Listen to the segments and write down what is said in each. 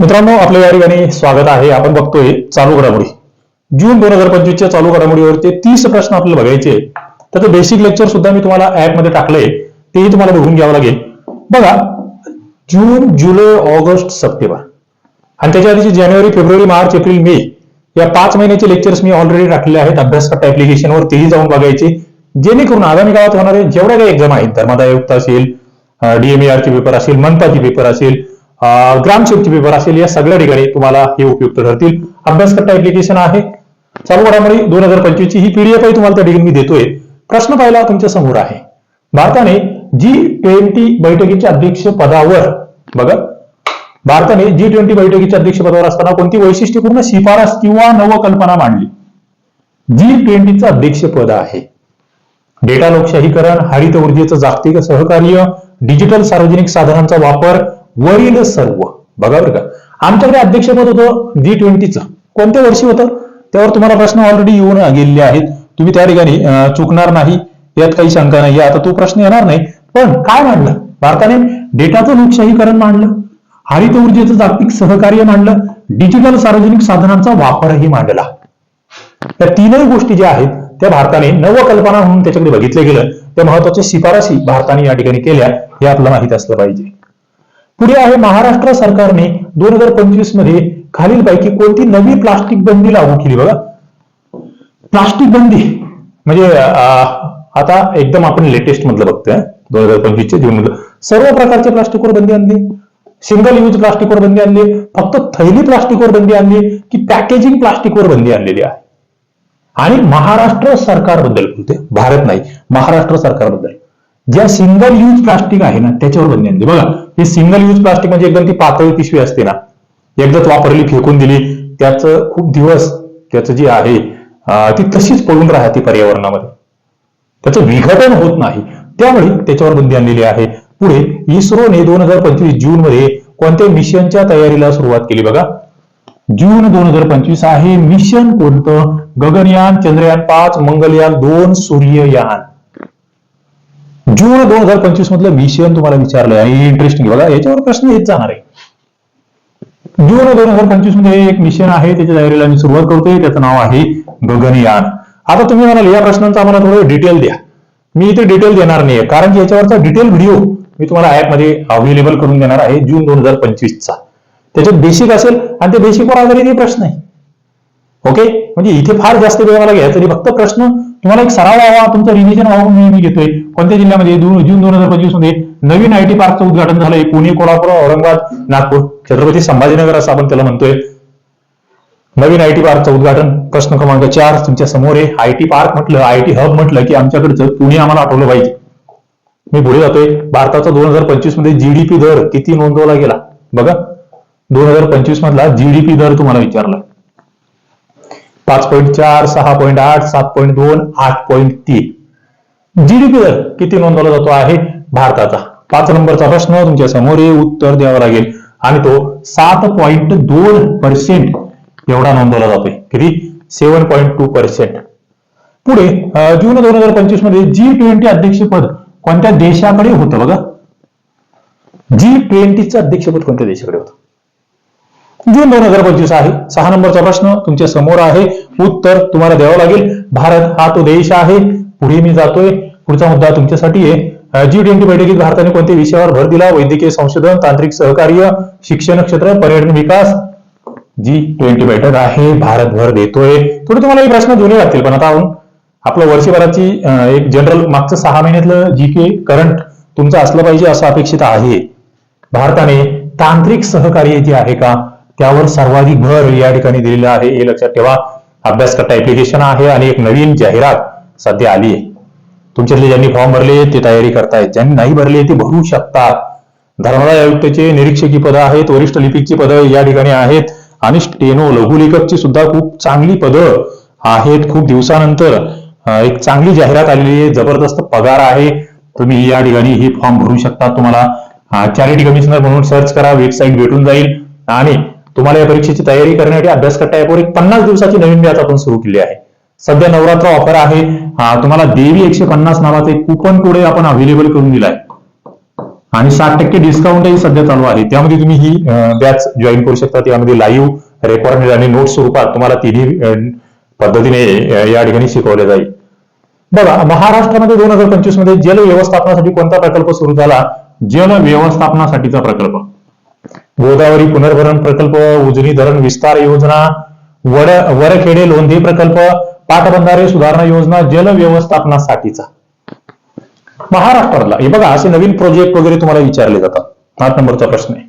मित्रांनो आपल्या या ठिकाणी स्वागत आहे. आपण बघतोय चालू घडामोडी. जून दोन हजार पंचवीसच्या चालू घडामोडीवरचे तीस प्रश्न आपल्याला बघायचे त्याचं बेसिक लेक्चर सुद्धा मी तुम्हाला ऍपमध्ये टाकलंय. तेही तुम्हाला बघून घ्यावं लागेल. बघा जून जुलै ऑगस्ट सप्टेंबर. आणि त्याच्या आधीचे जानेवारी फेब्रुवारी मार्च एप्रिल मे या पाच महिन्याचे लेक्चर्स मी ऑलरेडी टाकलेले आहेत. अभ्यासकर्ता ऍप्लिकेशनवर तेही जाऊन बघायचे. जेणेकरून आगामी काळात होणारे जेवढ्या काही एक्झाम आहेत धर्मादाय आयुक्त असेल डीएमएआरचे पेपर असेल मनपाचे पेपर असेल ग्रामसेवकचे पेपर असेल या सगळ्या ठिकाणी तुम्हाला हे उपयुक्त ठरतील. अभ्यासकर्ता ऍप्लिकेशन आहे. चालू घडामोडी दोन हजार पंचवीस ची ही पीडीएफ आहे तुम्हाला त्या ठिकाणी मी देतोय. प्रश्न पहिला तुमच्यासमोर आहे. भारताने जी ट्वेंटी बैठकीच्या अध्यक्ष पदावर बघा. भारताने जी ट्वेंटी बैठकीच्या अध्यक्षपदावर असताना कोणती वैशिष्ट्यपूर्ण शिफारस किंवा नवकल्पना मांडली? जी ट्वेंटीचं अध्यक्षपद आहे. डेटा लोकशाहीकरण हरित ऊर्जेचं जागतिक सहकार्य डिजिटल सार्वजनिक साधनांचा वापर वरील सर्व. बघा बरं का. आमच्याकडे अध्यक्षपद होतं जी ट्वेंटीचं कोणत्या वर्षी होतं? त्यावर तुम्हाला प्रश्न ऑलरेडी येऊन गेलेले आहेत. तुम्ही त्या ठिकाणी चुकणार नाही. यात काही शंका नाही आता तो प्रश्न येणार नाही. पण काय मांडलं? भारताने डेटाचं लोकशाहीकरण मांडलं. हरित ऊर्जेचं जागतिक सहकार्य मांडलं. डिजिटल सार्वजनिक साधनांचा वापरही मांडला. त्या तीनही गोष्टी ज्या आहेत त्या भारताने नवकल्पना म्हणून त्याच्याकडे बघितलं गेलं. त्या महत्त्वाच्या शिफारसी भारताने या ठिकाणी केल्या हे आपल्याला माहीत असलं पाहिजे. पुढे आहे महाराष्ट्र सरकारने दोन हजार पंचवीसमध्ये खालीलपैकी कोणती नवी प्लास्टिक बंदी लागू केली बघा. प्लास्टिक बंदी म्हणजे आता एकदम आपण लेटेस्ट मधलं बघतोय. दोन हजार पंचवीसच्या जून सर्व प्रकारच्या प्लास्टिकवर बंदी आणली सिंगल यूज प्लास्टिकवर बंदी आणली फक्त थैली प्लास्टिकवर बंदी आणली की पॅकेजिंग प्लास्टिकवर बंदी आणलेली आहे. आणि महाराष्ट्र सरकारबद्दल बोलते भारत नाही महाराष्ट्र सरकारबद्दल. ज्या सिंगल यूज प्लास्टिक आहे ना त्याच्यावर बंदी आणली. बघा ही सिंगल यूज प्लास्टिक म्हणजे एकदम ती पातळी पिशवी असते ना. एकदाच वापरली फेकून दिली त्याचं खूप दिवस त्याचं जे आहे ती तशीच पडून राहते पर्यावरणामध्ये. त्याचं विघटन होत नाही. त्यामुळे त्याच्यावर बंदी आणलेली आहे. पुढे इस्रोने दोन हजार पंचवीस जून मध्ये कोणत्या मिशनच्या तयारीला सुरुवात केली बघा. जून दोन हजार पंचवीस आहे. मिशन कोणतं? गगनयान चंद्रयान पाच मंगलयान दोन सूर्ययान. जून दोन हजार पंचवीस मधलं मिशन तुम्हाला विचारलंय आणि इंटरेस्टिंग बघा याच्यावर प्रश्न येत जाणार आहे. जून दोन हजार पंचवीसमध्ये एक मिशन आहे त्याच्या तयारीला मी सुरुवात करतोय त्याचं नाव आहे गगनयान. आता तुम्ही म्हणाल या प्रश्नांचा आम्हाला थोडं डिटेल द्या. मी इथे डिटेल देणार नाहीये कारण की याच्यावरचा डिटेल व्हिडिओ मी तुम्हाला ऍपमध्ये अवेलेबल करून देणार आहे जून दोन हजार पंचवीसचा. त्याच्यात बेसिक असेल आणि ते बेसिकवर आधारित प्रश्न आहे. ओके म्हणजे इथे फार जास्त वेळ मला घ्यायचा तरी फक्त प्रश्न तुम्हाला एक सराव व्हावा. तुमचं रिव्हिजन व्हावं मी घेतोय. कोणत्या जिल्ह्यामध्ये? जून दोन हजार पंचवीसमध्ये नवीन आयटी पार्कचं उद्घाटन झालंय. पुणे कोल्हापूर औरंगाबाद नागपूर. छत्रपती संभाजीनगर असं आपण त्याला म्हणतोय. नवीन आयटी पार्कचं उद्घाटन प्रश्न क्रमांक चार तुमच्यासमोर आहे आयटी पार्क म्हटलं आयटी हब म्हटलं की आमच्याकडचं पुणे आम्हाला आठवलं पाहिजे. मी पुढे जातोय. भारताचा दोन हजार पंचवीसमध्ये जीडीपी दर किती नोंदवला गेला? बघा. दोन हजार पंचवीस मधला जीडीपी दर तुम्हाला विचारला. पाच पॉईंट चार सहा पॉईंट आठ सात पॉईंट दोन आठ पॉईंट तीन. जीडीपी दर किती नोंदवला जातो आहे? भारताचा. पाच नंबरचा प्रश्न तुमच्यासमोर हे उत्तर द्यावं लागेल. आणि तो सात पॉईंट दोन पर्सेंट एवढा नोंदवला जातोय. किती? सेव्हन पॉईंट टू पर्सेंट पुढे जून दोन हजार पंचवीसमध्ये जी ट्वेंटी अध्यक्षपद कोणत्या देशाकडे होतं बघा? जी ट्वेंटीचं अध्यक्षपद कोणत्या देशाकडे होतं? जून दोन हजार पंचवीस आहे. सहा नंबरचा प्रश्न तुमच्यासमोर आहे. उत्तर तुम्हाला द्यावं लागेल. भारत हा तो देश आहे. पुढे मी जातोय. पुढचा मुद्दा तुमच्यासाठी आहे. जी ट्वेंटी बैठकीत भारताने कोणत्या विषयावर भर दिला? वैद्यकीय संशोधन तांत्रिक सहकार्य शिक्षण क्षेत्र पर्यटन विकास? जी ट्वेंटी बैठक आहे. भारत भर देतोय. थोडे तुम्हाला हे प्रश्न जुने वाटतील पण आता आपण आपलं वर्षभराची एक जनरल मागचं सहा महिन्यातलं जी के करंट तुमचं असलं पाहिजे असं अपेक्षित आहे. भारताने तांत्रिक सहकार्य जे आहे का त्यावर सर्वाधिक भर या ठिकाणी दिलेलं आहे. हे लक्षात ठेवा. अभ्यासकर्ता ऍप्लिकेशन आहे आणि एक नवीन जाहिरात सध्या आली आहे. तुमच्यातले ज्यांनी फॉर्म भरले ते तयारी करतायत. ज्यांनी नाही भरले ते भरू शकतात. धर्मदाय आयुक्ताचे निरीक्षकी पद आहेत वरिष्ठ लिपिकची पदं या ठिकाणी आहेत. आणि स्टेनो लघुलेखकची सुद्धा खूप चांगली पदं आहेत. खूप दिवसानंतर एक चांगली जाहिरात आलेली आहे. जबरदस्त पगार आहे. तुम्ही या ठिकाणी हे फॉर्म भरू शकता तुम्हाला. चॅरिटी कमिशनर म्हणून सर्च करा. वेबसाईट भेटून जाईल. आणि तुम्हाला या परीक्षेची तयारी करण्यासाठी अभ्यासकर्ता ऍपवर एक पन्नास दिवसाची नवीन बॅच आपण सुरू केली आहे. सध्या नवरात्र ऑफर आहे. तुम्हाला देवी एकशे पन्नास नावाचे कुपन कोड आपण अव्हेलेबल करून दिलाय. आणि साठ टक्के डिस्काउंटही सध्या चालू आहे. त्यामध्ये तुम्ही ही बॅच जॉईन करू शकता. त्यामध्ये लाईव्ह रेकॉर्ड आणि नोट स्वरूपात तुम्हाला तिन्ही पद्धतीने या ठिकाणी शिकवले जाईल. बघा महाराष्ट्रामध्ये दोन हजार पंचवीसमध्ये जल व्यवस्थापनासाठी कोणता प्रकल्प सुरू झाला? जल व्यवस्थापनासाठीचा प्रकल्प. गोदावरी पुनर्भरण प्रकल्प उजनी धरण विस्तार योजना वड वरखेडे लोंधी प्रकल्प पाटबंधारे सुधारणा योजना जल व्यवस्थापनासाठीचा. महाराष्ट्राला हे बघा असे नवीन प्रोजेक्ट वगैरे तुम्हाला विचारले जातात. आठ नंबरचा प्रश्न आहे.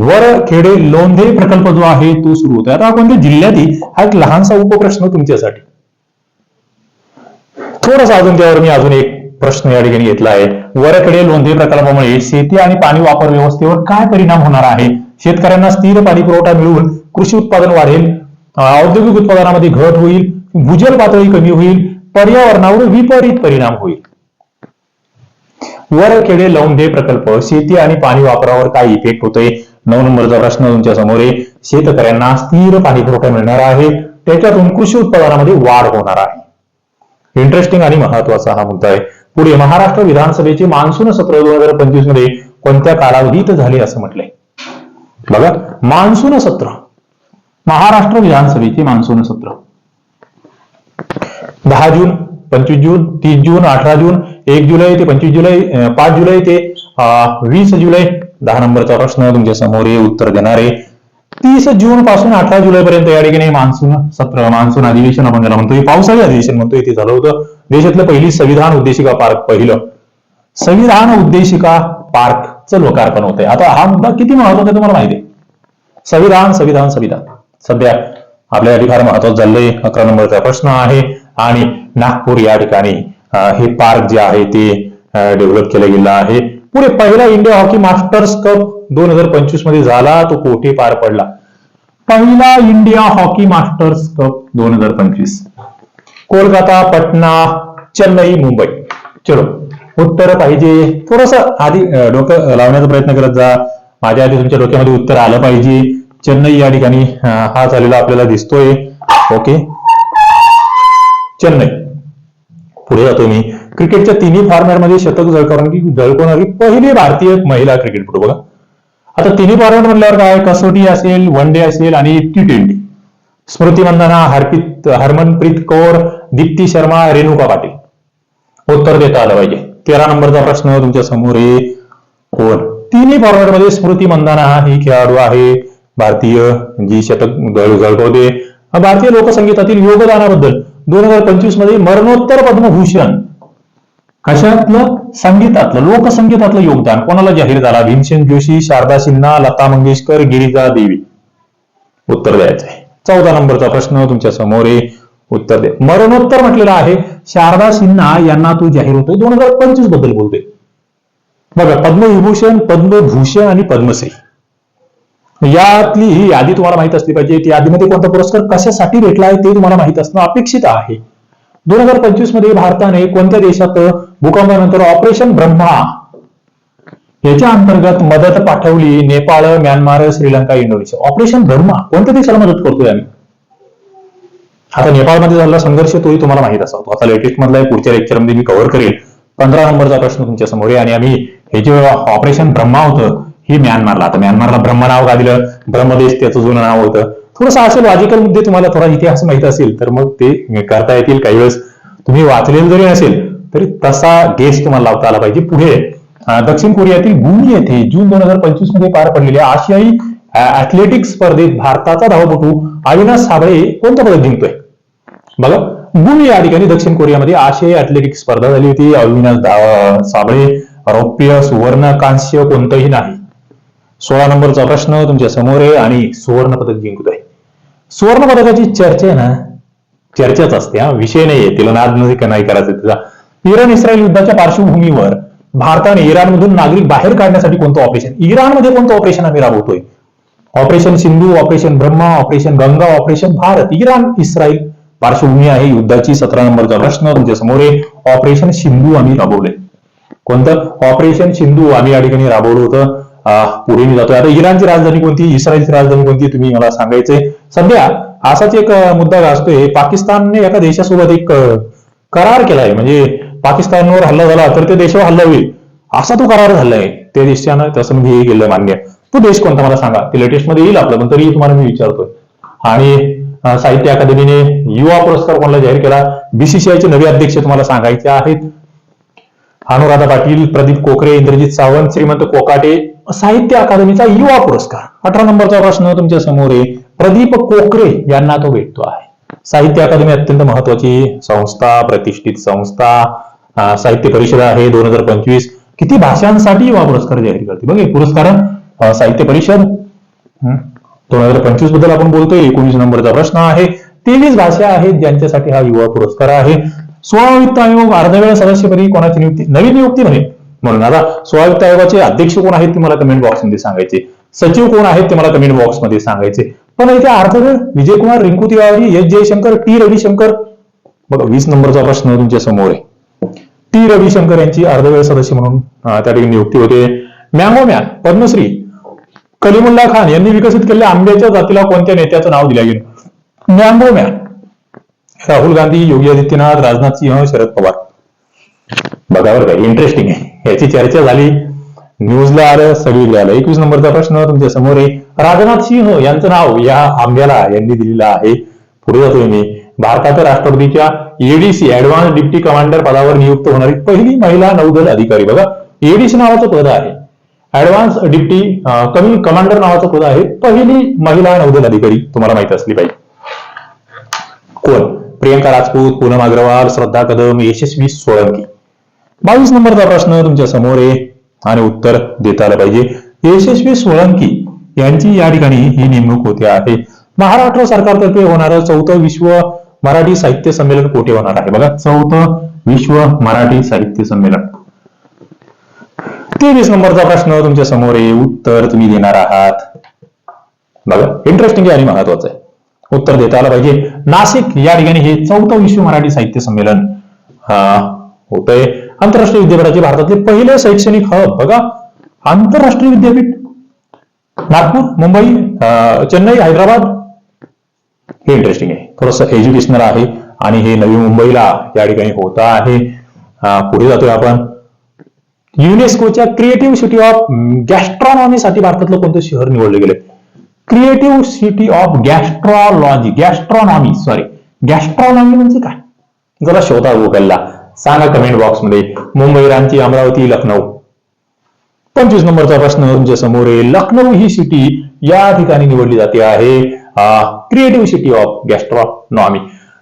वरखेडे लोंधे प्रकल्प जो आहे तो सुरू होतोय. आता कोणत्या जिल्ह्यातील हा एक लहानसा उपप्रश्न तुमच्यासाठी. थोडासा अजून त्यावर मी अजून एक प्रश्न या ठिकाणी घेतला आहे. वरकडे लोंढे प्रकल्पामुळे शेती आणि पाणी वापर व्यवस्थेवर काय परिणाम होणार आहे? शेतकऱ्यांना स्थिर पाणी पुरवठा मिळून कृषी उत्पादन वाढेल औद्योगिक उत्पादनामध्ये घट होईल भूजल पातळी कमी होईल पर्यावरणावर विपरीत परिणाम होईल. वरखेडे लौंढे प्रकल्प शेती आणि पाणी वापरावर काय इफेक्ट होतोय? नऊ नंबरचा प्रश्न तुमच्यासमोर आहे. शेतकऱ्यांना स्थिर पाणी पुरवठा मिळणार आहे. त्याच्यातून कृषी उत्पादनामध्ये वाढ होणार आहे. इंटरेस्टिंग आणि महत्त्वाचा हा मुद्दा आहे. पुढे महाराष्ट्र विधानसभेचे मान्सून सत्र दोन हजार पंचवीसमध्ये कोणत्या कालावधीत झाले असं म्हटलंय? बघा मान्सून सत्र. महाराष्ट्र विधानसभेचे मान्सून सत्र. दहा जून पंचवीस जून तीस जून अठरा जून एक जुलै ते पंचवीस जुलै पाच जुलै ते अं, वीस जुलै. दहा नंबरचा प्रश्न तुमच्यासमोर आहे उत्तर देणारे तीस जून पासून अठरा जुलै पर्यंत या ठिकाणी मान्सून सत्र मान्सून अधिवेशन आपण त्याला म्हणतो हे पावसाळी अधिवेशन म्हणतोय ते झालं होतं. देशातलं पहिली संविधान उद्देशिका पार्क पहिलं. संविधान उद्देशिका पार्कचं लोकार्पण होतंय. आता हा मुद्दा किती महत्त्वाचा आहे तुम्हाला माहिती आहे? संविधान संविधान संविधान. सध्या आपल्यासाठी फार महत्वाचं झालंय अकरा नंबरचा प्रश्न आहे. आणि नागपूर या ठिकाणी हे पार्क जे आहे ते डेव्हलप केलं गेलं आहे. पुढे पहिला इंडिया हॉकी मास्टर्स कप दोन हजार पंचवीसमध्ये झाला. तो कोठे पार पडला? पहिला इंडिया हॉकी मास्टर्स कप दोन हजार पंचवीस. कोलकाता पटना चेन्नई मुंबई. चलो उत्तर पाहिजे. थोडस आधी डोकं लावण्याचा प्रयत्न करत जा. माझ्या आधी तुमच्या डोक्यामध्ये उत्तर आलं पाहिजे. चेन्नई या ठिकाणी हा झालेला आपल्याला दिसतोय. ओके? चेन्नई. पुढे जातो मी. क्रिकेटच्या तिन्ही फॉर्मॅटमध्ये शतक झळकावणारी झळकवणारी पहिली भारतीय महिला क्रिकेटपटू बघा. आता तिन्ही फॉर्मॅट म्हटल्यावर काय? कसोटी असेल वन डे असेल आणि टी ट्वेंटी. स्मृती मंदना हरपित हरमनप्रीत कौर दीप्ती शर्मा रेणुका पाटील. उत्तर देता आलं पाहिजे. तेरा नंबरचा प्रश्न तुमच्यासमोर आहे. कोण? तिन्ही फॉर्मॅटमध्ये स्मृती मंदाना ही खेळाडू आहे. भारतीय जी शतक झळ- झळकवते भारतीय लोकसंगीतातील योगदानाबद्दल दोन हजार पंचवीसमध्ये मरणोत्तर पद्मभूषण. कशातलं? संगीतातलं लोकसंगीतातलं योगदान. कोणाला जाहीर झाला? भीमसेन जोशी शारदा सिन्हा लता मंगेशकर गिरिजा देवी. उत्तर द्यायचं आहे चौदा नंबरचा प्रश्न तुमच्यासमोर आहे. उत्तर दे. मरणोत्तर म्हटलेलं आहे. शारदा सिन्हा यांना तू जाहीर होतोय. दोन हजार पंचवीसबद्दल बोलतोय. बघा पद्मविभूषण पद्मभूषण आणि पद्मश्री. यातली ही यादी तुम्हाला माहीत असली पाहिजे. ती यादीमध्ये कोणता पुरस्कार कशासाठी भेटला आहे ते तुम्हाला माहीत असणं अपेक्षित आहे. दोन हजार पंचवीसमध्ये भारताने कोणत्या देशात भूकंपानंतर ऑपरेशन ब्रह्मा याच्या अंतर्गत मदत पाठवली? Nepal Myanmar Sri Lanka Indonesia. Operation Brahma कोणत्या देशाला मदत करतोय आम्ही? आता नेपाळमध्ये झालेला संघर्ष तोही तुम्हाला माहीत असावा आता लेटेस्ट मधला पुढच्या लेक्चरमध्ये मी कव्हर करेल. पंधरा नंबरचा प्रश्न तुमच्यासमोर आहे आणि आम्ही हे जे ऑपरेशन ब्रह्मा होतं हे म्यानमारला. आता म्यानमारला ब्रह्म नाव का दिलं? ब्रह्मदेश त्याचं जुनं नाव होतं. थोडंसं असे लॉजिकल मुद्दे तुम्हाला थोडा इतिहास माहीत असेल तर मग ते करता येतील काही वेळेस. तुम्ही वाचलेलं जरी नसेल तरी तसा गेस तुम्हाला लावता आला पाहिजे. पुढे दक्षिण कोरियातील गुणी येथे जून दोन हजार पंचवीसमध्ये पार पडलेल्या आशियाई ऍथलेटिक्स स्पर्धेत भारताचा धावपटू अविनाश साबळे कोणतं पदक जिंकतोय? बघा गुमी या ठिकाणी दक्षिण कोरियामध्ये आशियाई ऍथलेटिक्स स्पर्धा झाली होती. अविनाश साबळे रौप्य सुवर्ण कांस्य कोणतंही नाही. सोळा नंबरचा प्रश्न तुमच्यासमोर आहे आणि सुवर्ण पदक जिंकतोय. सुवर्ण पदकाची चर्चा आहे ना? चर्चाच असते हा. विषय नाहीये. तिला नाद नाही का नाही करायचं तिचा. इराण इस्रायल युद्धाच्या पार्श्वभूमीवर भारताने इराणमधून नागरिक बाहेर काढण्यासाठी कोणतं ऑपरेशन इराणमध्ये कोणतं ऑपरेशन आम्ही राबवतोय? Operation Sindhu operation Brahma operation Ganga operation Bharat Iran Israel. पार्श्वभूमी आहे. युद्धाची सतरा नंबरचा प्रश्न तुमच्यासमोर. आहे ऑपरेशन सिंधू आम्ही राबवले. कोणतं? ऑपरेशन सिंधू आम्ही या ठिकाणी राबवलं होतं. पुढे मी जातोय. आता इराणची राजधानी कोणती? इस्रायलची राजधानी कोणती? तुम्ही मला सांगायचंय. सध्या असाच एक मुद्दा गाजतोय. पाकिस्तानने एका देशासोबत एक करार केलाय. म्हणजे पाकिस्तानवर हल्ला झाला तर ते देशावर हल्ला होईल. असा तो करार झालाय. त्या देशानं तसं मी म्हणजे हे केलं मान्य. तो देश कोणता मला सांगा. ते लेटेस्टमध्ये येईल आपलं पण तरी तुम्हाला मी विचारतोय. आणि साहित्य अकादमीने युवा पुरस्कार कोणाला जाहीर केला? बीसीसीआयचे नवे अध्यक्ष तुम्हाला सांगायचे आहेत. अनुराधा पाटील प्रदीप कोकरे इंद्रजित सावंत श्रीमंत कोकाटे साहित्य अकादमीचा युवा पुरस्कार. अठरा नंबरचा प्रश्न तुमच्यासमोर आहे. प्रदीप कोकरे यांना तो भेटतो आहे. साहित्य अकादमी अत्यंत महत्वाची संस्था प्रतिष्ठित संस्था साहित्य परिषद आहे दोन हजार पंचवीस. किती भाषांसाठी युवा पुरस्कार जाहीर करते? बघ पुरस्कार साहित्य परिषद दोन हजार पंचवीसबद्दल आपण बोलतोय. एकोणीस नंबरचा प्रश्न आहे. तेवीस भाषा आहेत ज्यांच्यासाठी हा युवा पुरस्कार आहे. सोळा वित्त आयोग अर्धवेळ सदस्यपदी कोणाची नियुक्ती नवीन नियुक्ती म्हणे म्हणून आता सोळा वित्त आयोगाचे अध्यक्ष कोण आहेत ते मला कमेंट बॉक्समध्ये सांगायचे. सचिव कोण आहेत ते मला कमेंट बॉक्समध्ये सांगायचे. पण इथे अर्थ विजय कुमार रिंकू तिवारी एस जयशंकर टी रविशंकर. बघा वीस नंबरचा प्रश्न तुमच्यासमोर आहे. टी रविशंकर यांची अर्धवेळ सदस्य म्हणून त्या ठिकाणी नियुक्ती होते. मॅंगो मॅन पद्मश्री कलिमुल्ला खान यांनी विकसित केलेल्या आंब्याच्या जातीला कोणत्या नेत्याचं नाव दिलं गेलं? Mango man Rahul Gandhi Yogi Adityanath Rajnath Singh Sharad Pawar. बघा बरं का इंटरेस्टिंग आहे. याची चर्चा झाली. न्यूजला आलं सगळीकडे आलं. एकवीस नंबरचा प्रश्न तुमच्यासमोर आहे. राजनाथ सिंह यांचं नाव या आंब्याला यांनी दिलेलं आहे. पुढे जातोय मी. भारताच्या राष्ट्रपतीच्या एडीसी ऍडव्हान्स डिप्टी कमांडर पदावर नियुक्त होणारी पहिली महिला नौदल अधिकारी. बघा एडीसी नावाचं पद आहे. ऍडव्हान्स डिप्टी कमी कमांडर नावाचं पद आहे. पहिली महिला नौदल अधिकारी तुम्हाला माहीत असली पाहिजे. कोण? प्रियंका राजपूत पूनम अग्रवाल श्रद्धा कदम यशस्वी सोळंकी. बावीस नंबरचा प्रश्न तुमच्यासमोर आहे आणि उत्तर देता आलं पाहिजे. यशस्वी सोळंकी यांची या ठिकाणी ही नेमणूक होते आहे. महाराष्ट्र सरकारतर्फे होणारं चौथं विश्व मराठी साहित्य संमेलन कोठे होणार आहे? बघा चौथं विश्व मराठी साहित्य संमेलन. तेवीस नंबरचा प्रश्न तुमच्यासमोर आहे. उत्तर तुम्ही देणार आहात. बघा इंटरेस्टिंग आणि महत्वाचं आहे. उत्तर देता आलं पाहिजे. नाशिक या ठिकाणी हे चौथं विश्व मराठी साहित्य संमेलन होत आहे आंतरराष्ट्रीय विद्यापीठाचे भारतातले पहिले शैक्षणिक हब बघा. आंतरराष्ट्रीय विद्यापीठ. नागपूर मुंबई चेन्नई हैदराबाद. हे इंटरेस्टिंग आहे. थोडस एज्युकेशनल आहे आणि हे नवी मुंबईला या ठिकाणी होत आहे. पुढे जातोय आपण. युनेस्कोच्या क्रिएटिव्ह सिटी ऑफ गॅस्ट्रॉनॉमीसाठी भारतातलं कोणतं शहर निवडलं गेलं? Creative city of gastrology gastronomy sorry gastronomy म्हणजे काय? जरा शोधा गुगलला सांगा कमेंट बॉक्समध्ये मुंबई रांची अमरावती लखनौ पंचवीस नंबरचा प्रश्न तुमच्यासमोर आहे. लखनौ ही सिटी या ठिकाणी निवडली जाते आहे. क्रिएटिव्ह सिटी ऑफ गॅस्ट्रॉनॉमी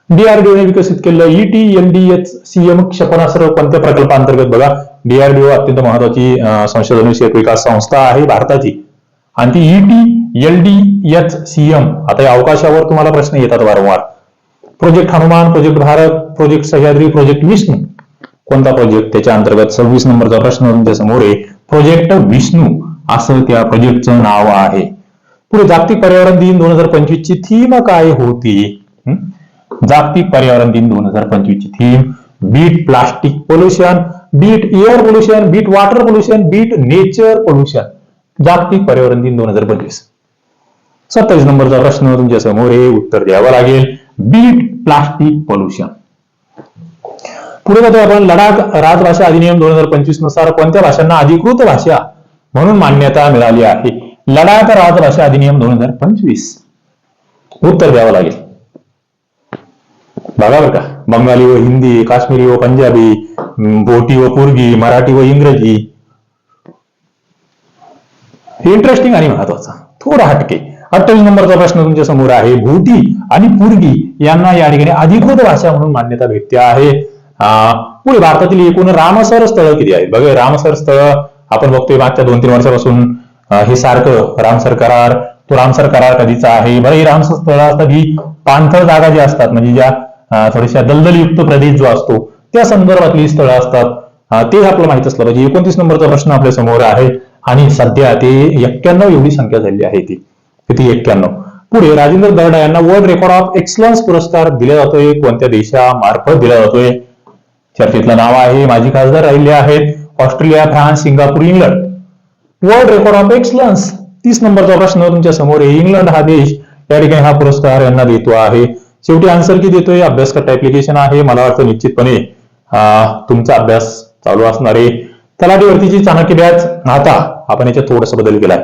डीआरडीओने विकसित केलेलं ईटी एमडीएच सीएम क्षेपणास्त्र कोणत्या प्रकल्पांतर्गत बघा. डीआरडीओ अत्यंत महत्वाची संशोधन विषयक विकास संस्था आहे भारताची. आणि ती ईटी एलडीएच सीएम आता या अवकाशावर तुम्हाला प्रश्न येतात वारंवार. Project Hanuman project Bharat project Sahyadri project Vishnu कोणता प्रोजेक्ट त्याच्या अंतर्गत सव्वीस नंबरचा प्रश्न तुमच्यासमोर आहे. प्रोजेक्ट विष्णू असं त्या प्रोजेक्टचं नाव आहे. पुढे जागतिक पर्यावरण दिन दोन हजार पंचवीस ची थीम काय होती? जागतिक पर्यावरण दिन दोन हजार पंचवीस ची theme beat plastic pollution beat air pollution beat water pollution beat nature pollution. जागतिक पर्यावरण दिन दोन हजार पंचवीस. सत्तावीस नंबरचा प्रश्न तुमच्यासमोर हे उत्तर द्यावं लागेल. Beat plastic pollution. पुढे जातो आपण. लडाख राजभाषा अधिनियम दोन हजार पंचवीसनुसार कोणत्या भाषांना अधिकृत भाषा म्हणून मान्यता मिळाली आहे? लडाख राजभाषा अधिनियम दोन हजार पंचवीस. उत्तर द्यावं लागेल. बघा बरं का. बंगाली व हिंदी काश्मीरी व पंजाबी बोटी व पुर्गी मराठी व इंग्रजी. इंटरेस्टिंग आणि महत्त्वाचा. थोडा हटके. अठ्ठावीस नंबरचा प्रश्न तुमच्यासमोर आहे. भोटी आणि पुर्गी यांना या ठिकाणी अधिकृत भाषा म्हणून मान्यता भेटते आहे. पुढे भारतातील एकूण रामसर स्थळ किती आहेत? बघा रामसर स्थळ आपण बघतोय मागच्या दोन तीन वर्षापासून हे सारखं रामसर करार तो रामसर करार कधीचा आहे? बरं ही रामसर स्थळ असतात ही पाणथळ जागा ज्या असतात म्हणजे ज्या थोड्याशा दलदलयुक्त प्रदेश जो असतो त्या संदर्भातली स्थळं असतात. ते आपल्याला माहीत असलं पाहिजे. एकोणतीस नंबरचा प्रश्न आपल्यासमोर आहे. आणि सध्या ते एक्क्याण्णव एवढी संख्या झाली आहे ती. किती? एक्क्याण्णव. पुढे राजेंद्र दर्डा यांना वर्ल्ड रेकॉर्ड ऑफ एक्सलन्स पुरस्कार दिला जातोय. कोणत्या देशामार्फत दिला जातोय? चर्चेतलं नाव आहे. माजी खासदार राहिले आहेत. Australia France Singapore England. World record of excellence तीस नंबरचा प्रश्न तुमच्यासमोर आहे. इंग्लंड हा देश या ठिकाणी हा पुरस्कार यांना देतो आहे. शेवटी आन्सर किती देतोय अभ्यास करता ऍप्लिकेशन आहे. मला वाटतं निश्चितपणे तुमचा अभ्यास चालू असणार आहे. तलाठी चाणक्य बॅच आता आपण याच्यात थोडासा बदल केलाय.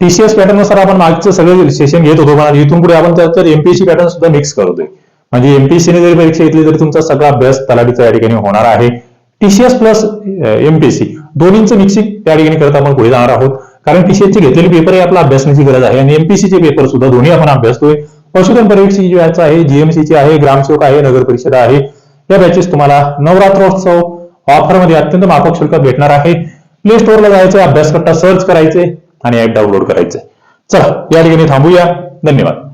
टीसीएस पॅटर्ननुसार आपण मागचं सगळे सेशन घेत होतो पण इथून पुढे आपण त्यात एमपीएससी पॅटर्न सुद्धा मिक्स करतोय म्हणजे एमपीएससी ने जरी परीक्षा घेतली तरी तुमचा सगळा अभ्यास तलाठीचा या ठिकाणी होणार आहे. टीसीएस प्लस एमपीएससी दोन्हींचं मिक्सिंग त्या ठिकाणी करत आपण पुढे जाणार आहोत. कारण टीसीएस चे घेतलेले पेपर हे आपला अभ्यासण्याची गरज आहे. आणि एमपीएससी चे पेपर सुद्धा दोन्ही आपण अभ्यासतोय. पशुधन पर्यवेक्षक जी बॅच आहे जीएमसी ची आहे ग्रामसेवक आहे नगर परिषद आहे या बॅचेस तुम्हाला नवरात्रोत्सव ऑफरमध्ये अत्यंत माफक शुल्कात भेटणार आहे. प्ले स्टोअरला जायचं अभ्यास सर्च करायचे आणि ऍप डाउनलोड करायचे. चला या ठिकाणी थांबूया. धन्यवाद.